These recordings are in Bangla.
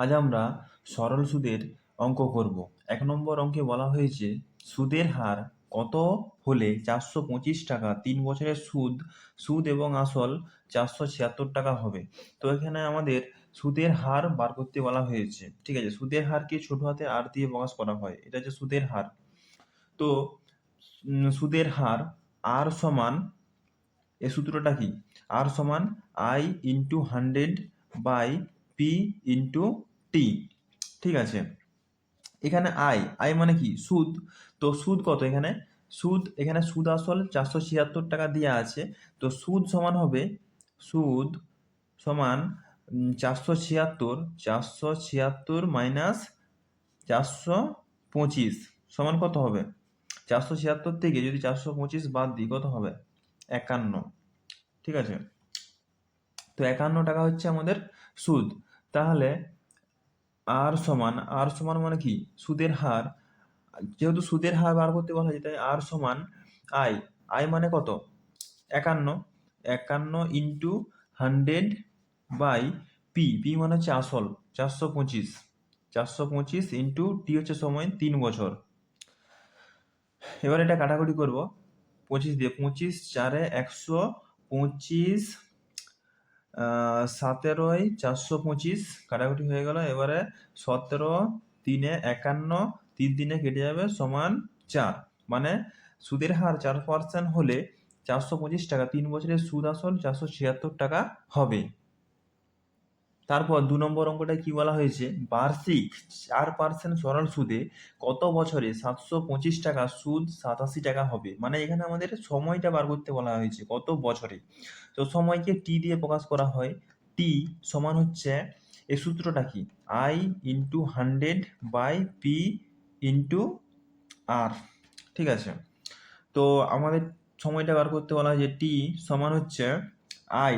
আজ আমরা সরল সুদের অঙ্ক করব। এক নম্বর অঙ্কে বলা হয়েছে, সুদের হার কত হলে চারশো পঁচিশ টাকা, তিন বছরের সুদ সুদ এবং আসল চারশো ছিয়াত্তর টাকা হবে। তো এখানে আমাদের সুদের হার বার করতে বলা হয়েছে। ঠিক আছে, সুদের হারকে ছোট হাতে আর দিয়ে প্রকাশ করা হয়। এটা হচ্ছে সুদের হার। তো সুদের হার আর সমান, এ সূত্রটা কি? আর সমান I into hundred by P into T ঠিক আছে? এখানে আই আই মানে কি? সুদ। তো সুদ কত এখানে? সুদ এখানে সুদ আসল চারশো ছিয়াত্তর টাকা দেওয়া আছে। তো সুদ সমান হবে, সুদ সমান চারশো ছিয়াত্তর চারশো ছিয়াত্তর মাইনাস চারশো পঁচিশ। সমান কত হবে? চারশো ছিয়াত্তর থেকে যদি চারশো পঁচিশ বাদ দিই, কত হবে? একান্ন। ঠিক আছে? তো একান্ন টাকা হচ্ছে আমাদের সুদ। তাহলে আর সমান আর সমান মানে কি? সুদের হার। যেহেতু সুদের হার বার করতে বলা হয়েছে তাই আর সমান আই আই মানে কত? একান্ন। একান্ন into hundred by P. P মানে হচ্ছে আসল চারশো পঁচিশ। চারশো পঁচিশ ইন্টু টি হচ্ছে সময় তিন বছর। এবার এটা কাটাকুটি করব। পঁচিশ দিয়ে, পঁচিশ চারে একশো পঁচিশ সতেরোয় চারশো পঁচিশ কাটাকুটি হয়ে গেল। এবারে সতেরো তিনে একান্ন, তিন দিনে কেটে যাবে সমান চার। মানে সুদের হার চার পার্সেন্ট হলে চারশো পঁচিশ টাকা, তিন বছরের সুদ আসল চারশো ছিয়াত্তর টাকা হবে। তারপর দু নম্বর অঙ্কটা কি বলা হয়েছে? বার্ষিক চার পার্সেন্ট সরল সুদে কত বছরে সাতশো পঁচিশ টাকা সুদ সাতাশি টাকা হবে? মানে এখানে আমাদের সময়টা বার করতে বলা হয়েছে, কত বছরে? তো সময়কে টি দিয়ে প্রকাশ করা হয়। টি সমান হচ্ছে এই সূত্রটা কি? I into hundred by P into R ঠিক আছে? তো আমাদের সময়টা বার করতে বলা হয়েছে টি সমান হচ্ছে আই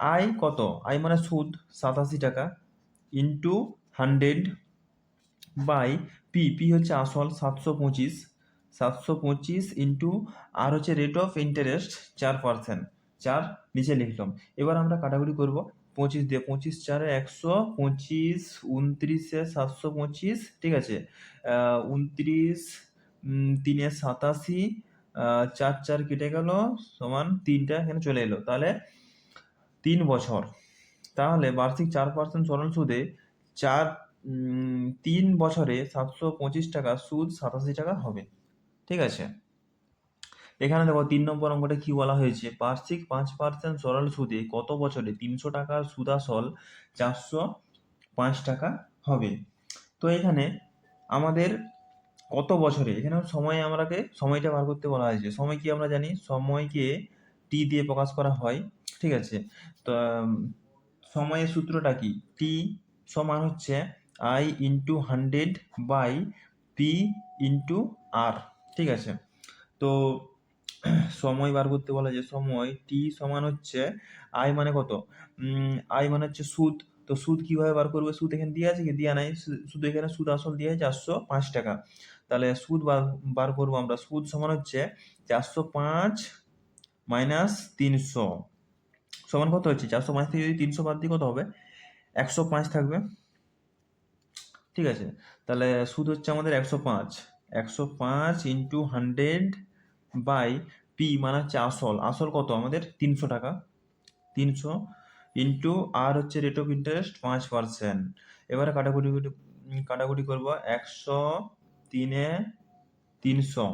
আই কত? আই মানে সুদ, সাতাশি টাকা into hundred by P P হচ্ছে আসল সাতশো পঁচিশ সাতশো পঁচিশ ইন্টু আর হচ্ছে রেট অফ ইন্টারেস্ট চার পার্সেন্ট চার নিচে লিখলাম। এবার আমরা কাটাকুটি করব, পঁচিশ দিয়ে, পঁচিশ চারে একশো পঁচিশ, উনত্রিশে সাতশো পঁচিশ, ঠিক আছে? উনত্রিশ তিনে সাতাশি চার চার কেটে গেল, সমান তিনটা এখানে চলে এলো। তাহলে তিন বছর। তাহলে বার্ষিক চার পার্সেন্ট সরল সুদে চার তিন বছরে সাতশো পঁচিশ টাকা সুদ সাতাশি টাকা হবে। ঠিক আছে? এখানে দেখো তিন নম্বর অঙ্কটা কি বলা হয়েছে? বার্ষিক পাঁচ পার্সেন্ট সরল সুদে কত বছরে তিনশো টাকার সুদাসল চারশো পাঁচ টাকা হবে? তো এখানে আমাদের কত বছরে? এখানে সময় আমরাকে সময়টা বার করতে বলা হয়েছে। সময় কি আমরা জানি? সময়কে টি দিয়ে প্রকাশ করা হয়। ঠিক আছে? তো সময়ের সূত্রটা কি? টি সমান হচ্ছে I into hundred by P into R ঠিক আছে? তো, সময় বার করতে বলা যে সময় টি সমান হচ্ছে আই মানে কত? আই মানে হচ্ছে সুদ। তো সুদ কীভাবে বার করবে? সুদ এখানে দিয়ে আছে কি? দিয়া নাই। শুধু এখানে সুদ আসল দিয়ে চারশো পাঁচ টাকা। তাহলে সুদ বার বার করব আমরা। সুদ সমান হচ্ছে চারশো পাঁচ মাইনাস তিনশো। সমান কত হচ্ছে? চারশো পাঁচ থেকে যদি তিনশো বাদ দিই কত হবে? একশো পাঁচ থাকবে। ঠিক আছে? তাহলে সুদ হচ্ছে আমাদের একশো পাঁচ। একশো পাঁচ ইন্টু হান্ড্রেড বাই পি মানে হচ্ছে আসল। আসল কত? আমাদের তিনশো টাকা। তিনশো ইন্টু আর হচ্ছে রেট অফ ইন্টারেস্ট পাঁচ পার্সেন্ট এবারে কাটাকুটি কাটাকুটি করব। একশো তিনে তিনশো।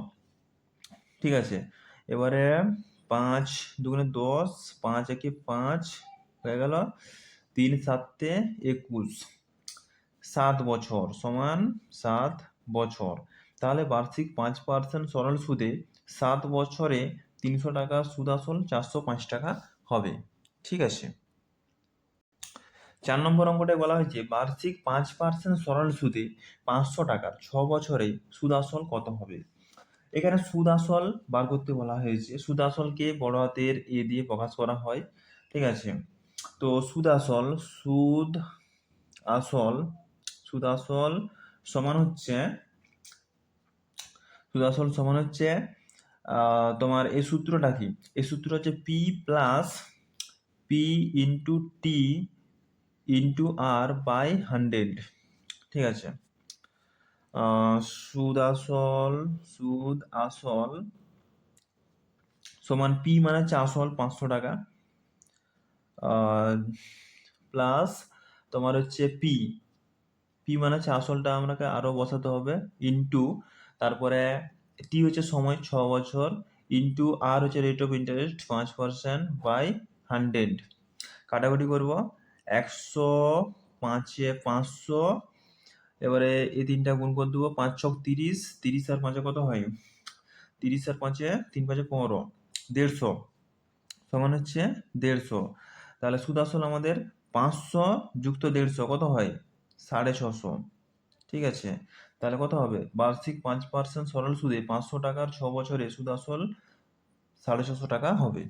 ঠিক আছে? এবারে পাঁচ দুগুণে দশ, পাঁচ একে পাঁচ হয়ে গেল তিন সাতে একুশ। সাত বছর সমান সাত বছর। তাহলে বার্ষিক পাঁচ পার্সেন্ট সরল সুদে সাত বছরে তিনশো টাকা সুদ আসল, চারশো পাঁচ টাকা হবে। ঠিক আছে? চার নম্বর অঙ্কটায় বলা হয়েছে, বার্ষিক পাঁচ পার্সেন্ট সরল সুদে পাঁচশো টাকা ছ বছরে সুদ আসল কত হবে? এখানে সুদ আসল বার করতে বলা হয়েছে। সুদ আসলকে বড় হাতের এ দিয়ে প্রকাশ করা হয়। ঠিক আছে? তো সুদ আসল সুদ আসল সুদ আসল সমান হচ্ছে সুদ আসল সমান হচ্ছে তোমার এই সূত্রটা কি? এই সূত্র হচ্ছে P plus P into T into R by hundred ঠিক আছে? সুদ আসল সুদ আসল সমান পি মানে হচ্ছে আসল পাঁচশো টাকা। প্লাস তোমার হচ্ছে পি পি মানে হচ্ছে আসলটা আমাকে আরও বসাতে হবে ইন্টু তারপরে টি হচ্ছে সময় ছ বছর ইন্টু আর হচ্ছে রেট অফ ইন্টারেস্ট পাঁচ পার্সেন্ট বাই হান্ড্রেড কাটাকুটি করব। একশো পাঁচে পাঁচশো এবারে এই তিনটা গুণ করে দেবো, পাঁচ ছক তিরিশ তিরিশ আর পাঁচে কত হয়? তিরিশ আর পাঁচে তিন পাঁচে পনেরো, দেড়শো, সমান হচ্ছে দেড়শো। তাহলে সুদ আসল আমাদের পাঁচশো যুক্ত দেড়শো, কত হয়? সাড়ে ছশো। ঠিক আছে? তাহলে কত হবে? বার্ষিক পাঁচ পার্সেন্ট সরল সুদে পাঁচশো টাকার ছ বছরে সুদ আসল সাড়ে ছশো টাকা হবে।